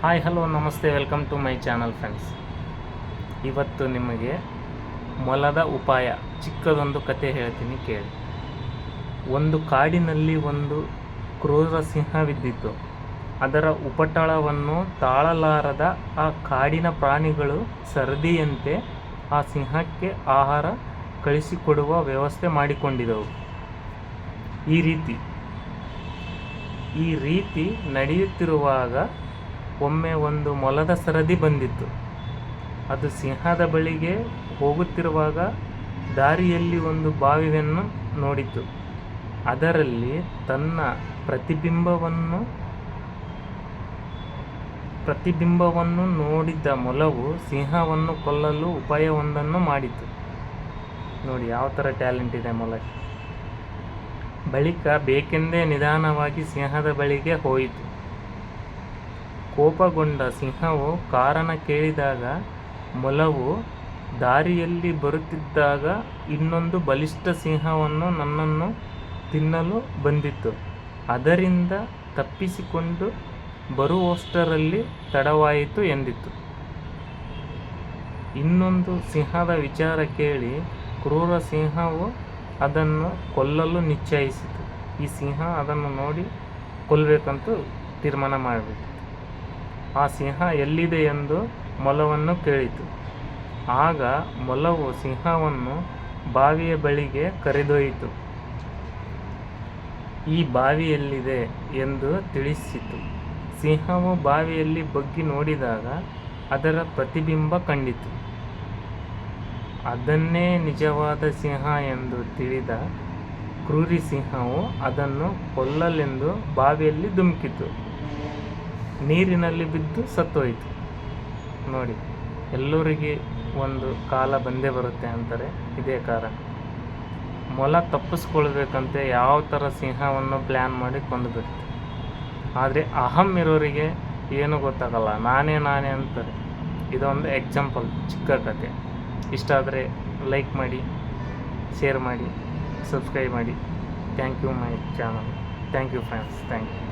Hi, hello, ನಮಸ್ತೆ, welcome to my channel friends. ಇವತ್ತು ನಿಮಗೆ ಮೊಲದ ಉಪಾಯ, ಚಿಕ್ಕದೊಂದು ಕತೆ ಹೇಳ್ತೀನಿ ಕೇಳಿ. ಒಂದು ಕಾಡಿನಲ್ಲಿ ಒಂದು ಕ್ರೂರ ಸಿಂಹವಿದ್ದಿತ್ತು ಅದರ ಉಪಟಳವನ್ನು ತಾಳಲಾರದ ಆ ಕಾಡಿನ ಪ್ರಾಣಿಗಳು ಸರದಿಯಂತೆ ಆ ಸಿಂಹಕ್ಕೆ ಆಹಾರ ಕಳಿಸಿಕೊಡುವ ವ್ಯವಸ್ಥೆ ಮಾಡಿಕೊಂಡಿದ್ದವು. ಈ ರೀತಿ ಈ ರೀತಿ ನಡೆಯುತ್ತಿರುವಾಗ ಒಮ್ಮೆ ಒಂದು ಮೊಲದ ಸರದಿ ಬಂದಿತ್ತು. ಅದು ಸಿಂಹದ ಬಳಿಗೆ ಹೋಗುತ್ತಿರುವಾಗ ದಾರಿಯಲ್ಲಿ ಒಂದು ಬಾವಿಯನ್ನು ನೋಡಿತು. ಅದರಲ್ಲಿ ತನ್ನ ಪ್ರತಿಬಿಂಬವನ್ನು ಪ್ರತಿಬಿಂಬವನ್ನು ನೋಡಿದ್ದ ಮೊಲವು ಸಿಂಹವನ್ನು ಕೊಲ್ಲಲು ಉಪಾಯವೊಂದನ್ನು ಮಾಡಿತು. ನೋಡಿ ಯಾವ ಥರ ಟ್ಯಾಲೆಂಟ್ ಇದೆ ಮೊಲಕ್ಕೆ ಬಳಿಕ ಬೇಕೆಂದೇ ನಿಧಾನವಾಗಿ ಸಿಂಹದ ಬಳಿಗೆ ಹೋಯಿತು. ಕೋಪಗೊಂಡ ಸಿಂಹವು ಕಾರಣ ಕೇಳಿದಾಗ, ಮೊಲವು ದಾರಿಯಲ್ಲಿ ಬರುತ್ತಿದ್ದಾಗ ಇನ್ನೊಂದು ಬಲಿಷ್ಠ ಸಿಂಹವನ್ನು ನನ್ನನ್ನು ತಿನ್ನಲು ಬಂದಿತ್ತು. ಅದರಿಂದ ತಪ್ಪಿಸಿಕೊಂಡು ಬರುವಷ್ಟರಲ್ಲಿ ತಡವಾಯಿತು ಎಂದಿತ್ತು. ಇನ್ನೊಂದು ಸಿಂಹದ ವಿಚಾರ ಕೇಳಿ ಕ್ರೂರ ಸಿಂಹವು ಅದನ್ನು ಕೊಲ್ಲಲು ನಿಶ್ಚಯಿಸಿತು. ಈ ಸಿಂಹ ಅದನ್ನು ನೋಡಿ ಕೊಲ್ಲಬೇಕಂತೂ ತೀರ್ಮಾನ ಮಾಡಿಬಿಟ್ಟು ಆ ಸಿಂಹ ಎಲ್ಲಿದೆ ಎಂದು ಮೊಲವನ್ನು ಕೇಳಿತು. ಆಗ ಮೊಲವು ಸಿಂಹವನ್ನು ಬಾವಿಯ ಬಳಿಗೆ ಕರೆದೊಯ್ಯಿತು. ಈ ಬಾವಿಯಲ್ಲಿದೆ ಎಂದು ತಿಳಿಸಿತು. ಸಿಂಹವು ಬಾವಿಯಲ್ಲಿ ಬಗ್ಗಿ ನೋಡಿದಾಗ ಅದರ ಪ್ರತಿಬಿಂಬ ಕಂಡಿತು. ಅದನ್ನೇ ನಿಜವಾದ ಸಿಂಹ ಎಂದು ತಿಳಿದ ಕ್ರೂರಿ ಸಿಂಹವು ಅದನ್ನು ಕೊಲ್ಲಲೆಂದು ಬಾವಿಯಲ್ಲಿ ಧುಮುಕಿತು. ನೀರಿನಲ್ಲಿ ಬಿದ್ದು ಸತ್ತೋಯಿತು. ನೋಡಿ, ಎಲ್ಲರಿಗೆ ಒಂದು ಕಾಲ ಬಂದೇ ಬರುತ್ತೆ ಅಂತಾರೆ ಇದೇ ಕಾರಣ ಮೊಲ ತಪ್ಪಿಸ್ಕೊಳ್ಬೇಕಂತೆ ಯಾವ ಥರ ಸಿಂಹವನ್ನು ಪ್ಲ್ಯಾನ್ ಮಾಡಿ ಕೊಂದುಬಿಡ್ತು ಆದರೆ ಅಹಂ ಇರೋರಿಗೆ ಏನೂ ಗೊತ್ತಾಗಲ್ಲ, ನಾನೇ ನಾನೇ ಅಂತಾರೆ. ಇದೊಂದು ಎಕ್ಸಾಂಪಲ್ ಚಿಕ್ಕ ಕತೆ. ಇಷ್ಟ ಆದರೆ ಲೈಕ್ ಮಾಡಿ ಶೇರ್ ಮಾಡಿ ಸಬ್ಸ್ಕ್ರೈಬ್ ಮಾಡಿ. Thank you my channel thank you friends thank you